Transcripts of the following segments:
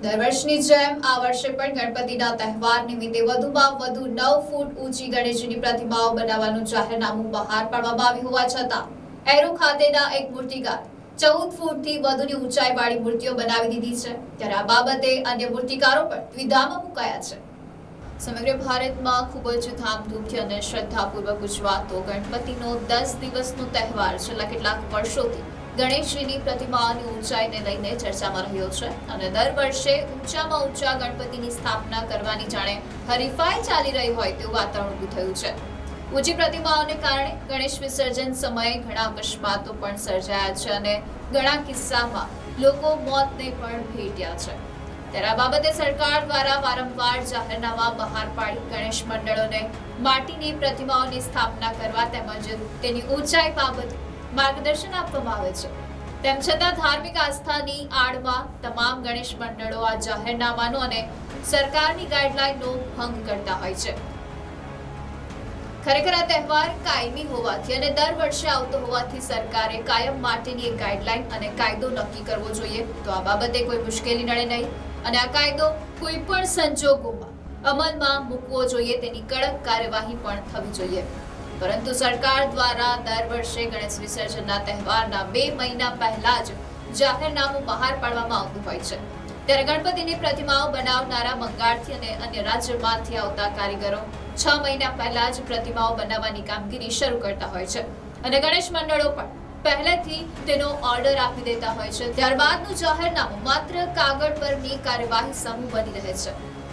દર વર્ષની જેમ આ વર્ષે પણ ગણપતિના તહેવાર નિમિત્તે વધુમાં વધુ નવ ફૂટ ઊંચી ગણેશજીની પ્રતિમાઓ બનાવવાનું જાહેરનામું બહાર પાડવામાં આવ્યું હોવા છતાં એરો ખાતેના એક મૂર્તિકાર ચૌદ ફૂટથી વધુની ઊંચાઈવાળી મૂર્તિઓ બનાવી દીધી છે. ત્યારે આ બાબતે અન્ય મૂર્તિકારો પણ દ્વિધામાં મુકાયા છે. સમગ્ર ભારતમાં ખૂબ જ ધામધૂમથી અને શ્રદ્ધાપૂર્વક ઉજવાતો ગણપતિનો દસ દિવસનો તહેવાર છેલ્લા કેટલાક વર્ષોથી ગણેશજીની પ્રતિમાની ઊંચાઈને લઈને ચર્ચામાં રહ્યો છે અને દર વર્ષે ઊંચામાં ઊંચા ગણપતિની સ્થાપના કરવાની જાણે હરીફાઈ ચાલી રહી હોય તેવું વાતાવરણ ઊભું થયું છે. ઊંચી પ્રતિમાઓને કારણે ગણેશ વિસર્જન સમયે ઘણા અકસ્માતો પણ સર્જાયા છે અને ઘણા કિસ્સામાં લોકો મોતને પણ ભેટ્યા છે. ત્યારે આ બાબતે સરકાર દ્વારા વારંવાર જાહેરનામા બહાર પાડી ગણેશ મંડળોને માટીની પ્રતિમાઓની સ્થાપના કરવા તેમજ તેની ઊંચાઈ બાબતે માર્ગદર્શન આપવામાં આવે છે. તેમ છતાં ધાર્મિક આસ્થાની આડમાં તમામ ગણેશ મંડળો આ જાહેરનામાનો અને સરકારની ગાઈડલાઈનનો ભંગ કરતા હોય છે. ખરેખર આ તહેવાર કાયમી હોવાથી અને દર વર્ષે આવતો હોવાથી સરકારે કાયમ માટેની એક ગાઈડલાઈન અને કાયદો નક્કી કરવો જોઈએ. તો આ બાબતે કોઈ મુશ્કેલી નડે નહીં અને આ કાયદો કોઈ પણ સંજોગોમાં અમલમાં મૂકવો જોઈએ. તેની કડક કાર્યવાહી પણ થવી જોઈએ. પરંતુ સરકાર દ્વારા દર વર્ષે ગણેશ વિસર્જનના તહેવારના બે મહિના પહેલા જ જાહેરનામું બહાર પાડવામાં આવતું હોય છે. ત્યારે ગણપતિની પ્રતિમાઓ બનાવનારા બંગાળથી અને અન્ય રાજ્યમાંથી આવતા કારીગરો છ મહિના પહેલા જ પ્રતિમાઓ બનાવવાની કામગીરી શરૂ કરતા હોય છે. અને ગણેશ મંડળો પણ પહેલેથી તેનો ઓર્ડર આપી દેતા હોય છે. ત્યારબાદનું જાહેરનામું માત્ર કાગળ પરની કાર્યવાહી સમૂહ બની રહે છે.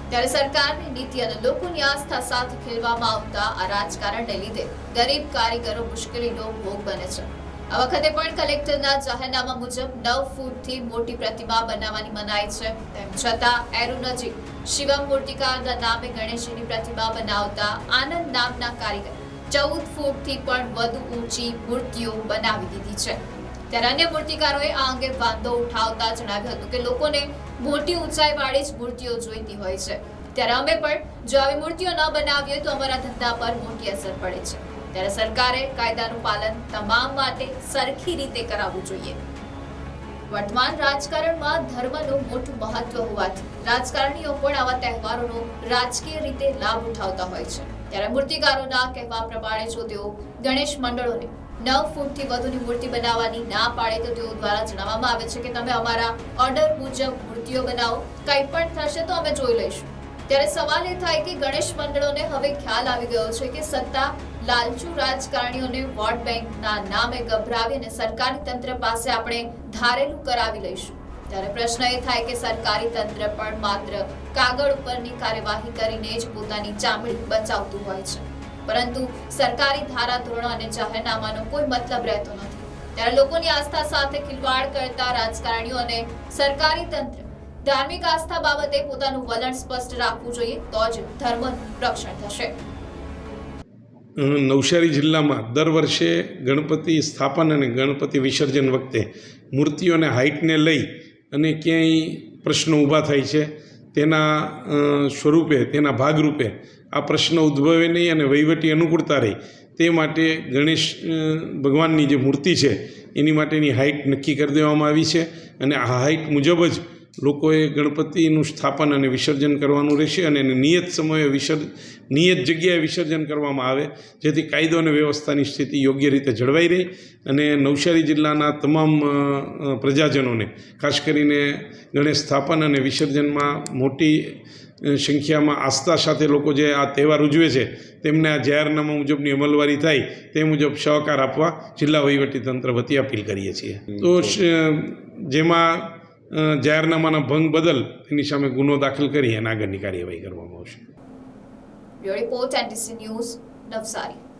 ત્યારે સરકારની નીતિ અને લોકોની આસ્થા સાથે ખેલવામાં આવતા આ રાજકારણને લીધે ગરીબ કારીગરો મુશ્કેલીનો ભોગ બને છે. આ વખતે પણ કલેક્ટરના જાહેરનામા મુજબ નવ ફૂટથી મોટી પ્રતિમા બનાવવાની મનાઈ છે. તેમ છતાં એરુ નજીક શિવમ મૂર્તિકારના નામે ગણેશજીની પ્રતિમા બનાવતા આનંદ નામના કારીગર ચૌદ ફૂટથી પણ વધુ ઊંચી મૂર્તિઓ બનાવી દીધી છે. ત્યારે અન્ય મૂર્તિકારોએ આ અંગે વાંધો ઉઠાવતા જણાવ્યું હતું કે લોકોને મોટી ઊંચાઈવાળી જ મૂર્તિઓ જોઈતી હોય છે. ત્યારે અમે પણ જો આવી મૂર્તિઓ ન બનાવીએ તો અમારા ધંધા પર મોટી અસર પડે છે. ત્યારે સરકારે કાયદાનું પાલન તમામ માટે સરખી રીતે કરાવવું જોઈએ. વર્તમાન રાજકારણમાં ધર્મનું મોટું મહત્વ હોવાથી રાજકારણીઓ પણ આવા તહેવારોનો રાજકીય રીતે લાભ ઉઠાવતા હોય છે. ત્યારે મૂર્તિકારોના કહેવા પ્રમાણે જો તેઓ ગણેશ મંડળોને નવ ફૂટથી વધુની મૂર્તિ બનાવવાની ના પાડે તો તેઓ દ્વારા જણાવવામાં આવે છે કે તમે અમારા ઓર્ડર મુજબ મૂર્તિઓ બનાવો. કંઈ પણ થશે તો અમે જોઈ લઈશું. ત્યારે સવાલ એ થાય કે ગણેશ મંડળોને હવે ખ્યાલ આવી ગયો છે કે સત્તા, લાલચુ રાજકારણીઓને વોટ બેંકના નામે ગભરાવી અને સરકારી તંત્ર પાસે આપણે ધારેલું કરાવી લઈશું. ત્યારે પ્રશ્ન એ થાય કે સરકારી તંત્ર પણ માત્ર કાગળ ઉપરની કાર્યવાહી કરીને જ પોતાની ચામડી બચાવતું હોય છે. પરંતુ સરકારી ધારાધોરણો અને જાહેરનામાનો કોઈ મતલબ રહેતો નથી. ત્યારે લોકોની આસ્થા સાથે ખિલવાડ કરતા રાજકારણીઓ અને સરકારી તંત્ર ધાર્મિક આસ્થા બાબતે પોતાનું વલણ સ્પષ્ટ રાખવું જોઈએ, તો જ ધર્મનું રક્ષણ થશે. નવસારી જિલ્લામાં દર વર્ષે ગણપતિ સ્થાપન અને ગણપતિ વિસર્જન વખતે મૂર્તિઓને હાઇટને લઈ અને ક્યાંય પ્રશ્નો ઊભા થાય છે. તેના સ્વરૂપે, તેના ભાગરૂપે આ પ્રશ્ન ઉદ્ભવે નહીં અને વહીવટી અનુકૂળતા રહી. તે માટે ગણેશ ભગવાનની જે મૂર્તિ છે, એની માટેની હાઇટ નક્કી કરી દેવામાં આવી છે અને આ હાઇટ મુજબ જ લોકોએ ગણપતિનું સ્થાપન અને વિસર્જન કરવાનું રહેશે અને એને નિયત સમયે વિસર્જ, નિયત જગ્યાએ વિસર્જન કરવામાં આવે, જેથી કાયદો અને વ્યવસ્થાની સ્થિતિ યોગ્ય રીતે જળવાઈ રહે અને નવસારી જિલ્લાના તમામ પ્રજાજનોને, ખાસ કરીને ગણેશ સ્થાપન અને વિસર્જનમાં મોટી સંખ્યામાં આસ્થા સાથે લોકો જે આ તહેવાર ઉજવે છે, તેમને આ જાહેરનામા મુજબની અમલવારી થાય, તે મુજબ સહકાર આપવા જિલ્લા વહીવટીતંત્ર વતી અપીલ કરીએ છીએ. તો જેમાં જાહેરનામાના ભંગ બદલ એની સામે ગુનો દાખલ કરી અને આગળની કાર્યવાહી કરવામાં આવશે. Report news, Navsari.